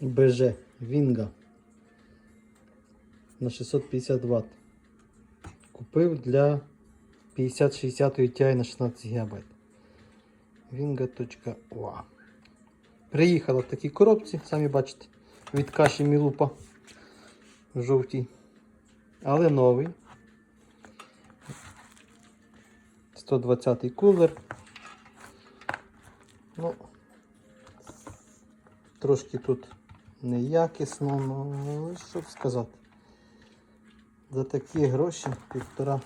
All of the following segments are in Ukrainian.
БЖ Вінга на 650 Вт. Купив для 5060 Ti на 16 ГБ. Vinga.ua Приїхала в такій коробці, самі бачите, від каші Мілупа жовтій. Але новий. 120 кулер. Ну, трошки тут неякісно, ну що б сказати. За такі гроші півтора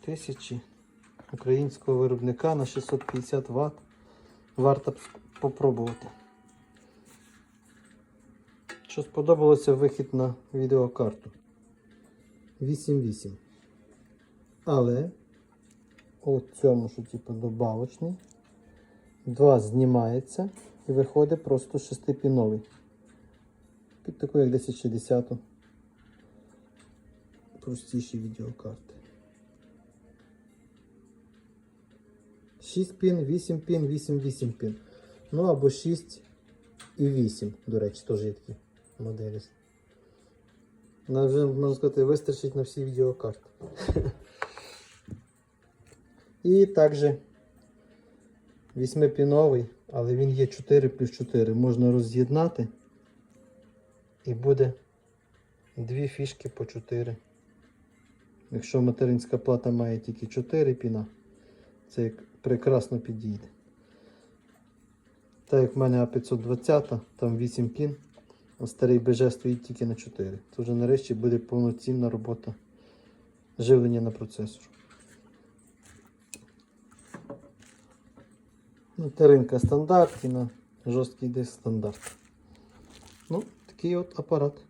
тисячі українського виробника на 650 Вт. Варто б попробувати. Що сподобалося вихід на відеокарту. 8.8. Але у цьому, що типу добавочний, 2 знімається і виходить просто 6-піновий. Під таку як 1060 простіші відеокарти. 6 пін, 8 пін, 8, 8 пін. Ну або 6 і 8, до речі, теж є такі моделі. Нам вже, можна сказати, вистачить на всі відеокарти. І також 8-піновий, але він є 4 плюс 4. Можна роз'єднати і буде дві фішки по 4. Якщо материнська плата має тільки 4 піна, це прекрасно підійде. Так як в мене А520, там 8 пін, а старий БЖ стоїть тільки на 4. Це вже нарешті буде повноцінна робота живлення на процесор. Материнка стандарт і на жорсткий диск стандарт. Ну, такий от апарат.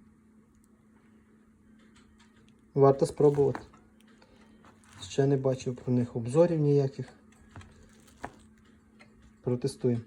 Варто спробувати. Ще не бачив про них обзорів ніяких. Протестуємо.